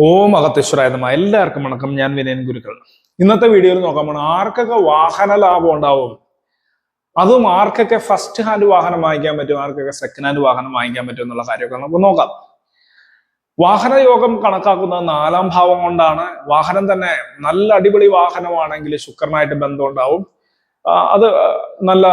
ഓം അകത്തേശ്വരായതമ എല്ലാവർക്കും വണക്കം. ഞാൻ വിനയൻ ഗുരുക്കൾ. ഇന്നത്തെ വീഡിയോയിൽ നോക്കാൻ പോണ ആർക്കൊക്കെ വാഹന ലാഭം ഉണ്ടാവും? അതും ആർക്കൊക്കെ ഫസ്റ്റ് ഹാൻഡ് വാഹനം വാങ്ങിക്കാൻ പറ്റും? ആർക്കൊക്കെ സെക്കൻഡ് ഹാൻഡ് വാഹനം വാങ്ങിക്കാൻ പറ്റും എന്നുള്ള കാര്യമൊക്കെ നമുക്ക് നോക്കാം. വാഹന യോഗം കണക്കാക്കുന്ന നാലാം ഭാവം കൊണ്ടാണ്. വാഹനം തന്നെ നല്ല അടിപൊളി വാഹനമാണെങ്കിൽ ശുക്രനായിട്ട് ബന്ധം ഉണ്ടാവും. അത് നല്ല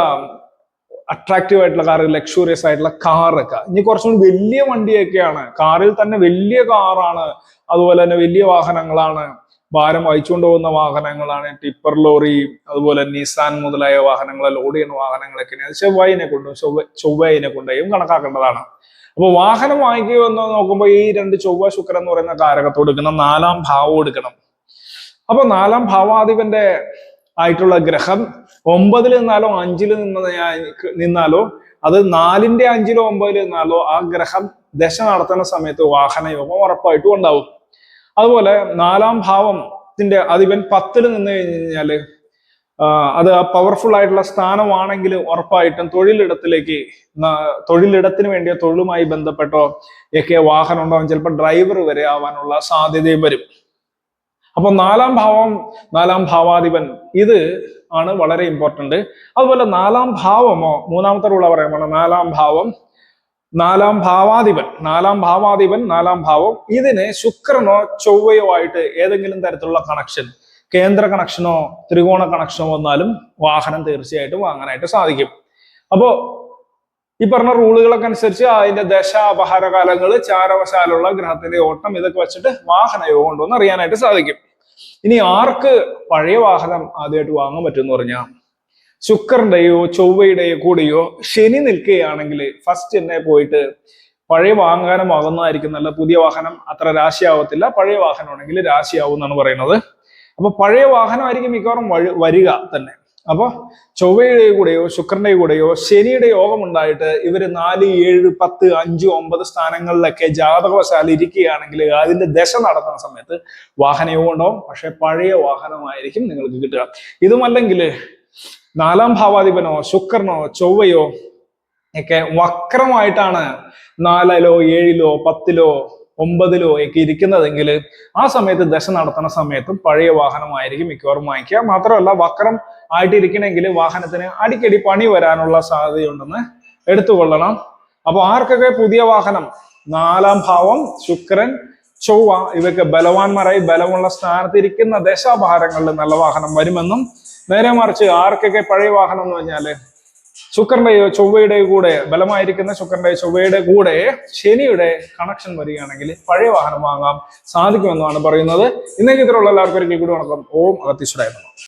അട്രാക്റ്റീവ് ആയിട്ടുള്ള കാർ ലക്ഷൂറിയസ് ആയിട്ടുള്ള കാറൊക്കെ ഇനി കുറച്ചും കൂടി വലിയ വണ്ടിയൊക്കെയാണ്. കാറിൽ തന്നെ വലിയ കാറാണ് അതുപോലെ തന്നെ വലിയ വാഹനങ്ങളാണ്. ഭാരം വഹിച്ചുകൊണ്ട് പോകുന്ന വാഹനങ്ങളാണ്. ടിപ്പർ ലോറി അതുപോലെ നിസാൻ മുതലായ വാഹനങ്ങൾ ലോഡ് ചെയ്യുന്ന വാഹനങ്ങളൊക്കെ ചൊവ്വായിനെ കൊണ്ടും ചൊവ്വ ചൊവ്വയിനെ കൊണ്ടും കണക്കാക്കേണ്ടതാണ്. അപ്പൊ വാഹനം വാങ്ങിക്കുക എന്ന് നോക്കുമ്പോൾ ഈ രണ്ട് ചൊവ്വ ശുക്രൻ എന്ന് പറയുന്ന കാരകത്തോട് എടുക്കണം നാലാം ഭാവം എടുക്കണം. അപ്പൊ നാലാം ഭാവാധിപന്റെ ആയിട്ടുള്ള ഗ്രഹം ഒമ്പതിൽ നിന്നാലോ അഞ്ചിൽ നിന്ന് നിന്നാലോ അത് നാലിന്റെ അഞ്ചിലോ ഒമ്പതിൽ നിന്നാലോ ആ ഗ്രഹം ദശ നടത്തുന്ന സമയത്ത് വാഹനയോഗം ഉറപ്പായിട്ടും ഉണ്ടാവും. അതുപോലെ നാലാം ഭാവത്തിന്റെ അധിപൻ പത്തിൽ നിന്ന് കഴിഞ്ഞു കഴിഞ്ഞാൽ അത് പവർഫുൾ ആയിട്ടുള്ള സ്ഥാനമാണെങ്കിൽ ഉറപ്പായിട്ടും തൊഴിലിടത്തിലേക്ക് തൊഴിലിടത്തിന് വേണ്ടിയോ തൊഴിലുമായി ബന്ധപ്പെട്ടോ ഒക്കെ വാഹനം ഉണ്ടാവും. ചിലപ്പോൾ ഡ്രൈവർ വരെ ആവാനുള്ള സാധ്യതയും വരും. അപ്പൊ നാലാം ഭാവം നാലാം ഭാവാധിപൻ ഇത് ആണ് വളരെ ഇമ്പോർട്ടന്റ് അതുപോലെ നാലാം ഭാവമോ മൂന്നാമത്തെ റൂള പറയുമ്പോൾ നാലാം ഭാവം നാലാം ഭാവാധിപൻ നാലാം ഭാവാധിപൻ നാലാം ഭാവം ഇതിന് ശുക്രനോ ചൊവ്വയോ ആയിട്ട് ഏതെങ്കിലും തരത്തിലുള്ള കണക്ഷൻ കേന്ദ്ര കണക്ഷനോ ത്രികോണ കണക്ഷനോ വന്നാലും വാഹനം തീർച്ചയായിട്ടും വാങ്ങാനായിട്ട് സാധിക്കും. അപ്പോ ഈ പറഞ്ഞ റൂളുകളൊക്കെ അനുസരിച്ച് അതിന്റെ ദശ അപഹാരകാലങ്ങൾ ചാരവശാലുള്ള ഗ്രഹത്തിന്റെ ഓട്ടം ഇതൊക്കെ വെച്ചിട്ട് വാഹന യോഗം എന്ന് അറിയാനായിട്ട് സാധിക്കും. ഇനി ആർക്ക് പഴയ വാഹനം ആദ്യമായിട്ട് വാങ്ങാൻ പറ്റും എന്ന് പറഞ്ഞാൽ ശുക്രന്റെയോ ചൊവ്വയുടെയോ കൂടെയോ ശനി നിൽക്കുകയാണെങ്കിൽ ഫസ്റ്റ് എന്നെ പോയിട്ട് പഴയ വാഹനം വാങ്ങുന്നതായിരിക്കും നല്ല പുതിയ വാഹനം. അത്ര രാശിയാവത്തില്ല. പഴയ വാഹനമാണെങ്കിൽ രാശിയാവും എന്നാണ് പറയുന്നത്. അപ്പൊ പഴയ വാഹനമായിരിക്കും മിക്കവാറും വരിക തന്നെ. അപ്പൊ ചൊവ്വയുടെ കൂടെയോ ശുക്രന്റെ കൂടെയോ ശനിയുടെ യോഗം ഉണ്ടായിട്ട് ഇവർ നാല് ഏഴ് പത്ത് അഞ്ച് ഒമ്പത് സ്ഥാനങ്ങളിലൊക്കെ ജാതകവശാൽ ഇരിക്കുകയാണെങ്കിൽ അതിന്റെ ദശ നടത്തുന്ന സമയത്ത് വാഹനയോഗം ഉണ്ടാവും. പക്ഷെ പഴയ വാഹനമായിരിക്കും നിങ്ങൾക്ക് കിട്ടുക. ഇതുമല്ലെങ്കിൽ നാലാം ഭാവാധിപനോ ശുക്രനോ ചൊവ്വയോ ഒക്കെ വക്രമായിട്ടാണ് നാലിലോ ഏഴിലോ പത്തിലോ ഒമ്പതിലോ ഒക്കെ ഇരിക്കുന്നതെങ്കിൽ ആ സമയത്ത് ദശ നടത്തുന്ന സമയത്തും പഴയ വാഹനമായിരിക്കും മിക്കവാറും വാങ്ങിക്കുക. മാത്രമല്ല വക്രം ആയിട്ടിരിക്കണമെങ്കിൽ വാഹനത്തിന് അടിക്കടി പണി വരാനുള്ള സാധ്യതയുണ്ടെന്ന് എടുത്തുകൊള്ളണം. അപ്പോൾ ആർക്കൊക്കെ പുതിയ വാഹനം? നാലാം ഭാവം ശുക്രൻ ചൊവ്വ ഇവയ്ക്ക് ബലവാന്മാരായി ബലമുള്ള സ്ഥാനത്തിരിക്കുന്ന ദശാഭാരങ്ങളിൽ നല്ല വാഹനം വരുമെന്നും നേരെ മറിച്ച് ആർക്കൊക്കെ പഴയ വാഹനം എന്ന് പറഞ്ഞാൽ ശുക്രന്റെയോ ചൊവ്വയുടെയോ കൂടെ ബലമായിരിക്കുന്ന ശുക്രന്റെ ചൊവ്വയുടെ കൂടെ ശനിയുടെ കണക്ഷൻ വരികയാണെങ്കിൽ പഴയ വാഹനം വാങ്ങാം സാധിക്കുമെന്നാണ് പറയുന്നത്. ഇന്നേക്ക് ഇതിലുള്ള എല്ലാവർക്കും ഒരിക്കൽ കൂടി വണക്കം. ഓം അഗത്തീശ്വരായിരുന്നു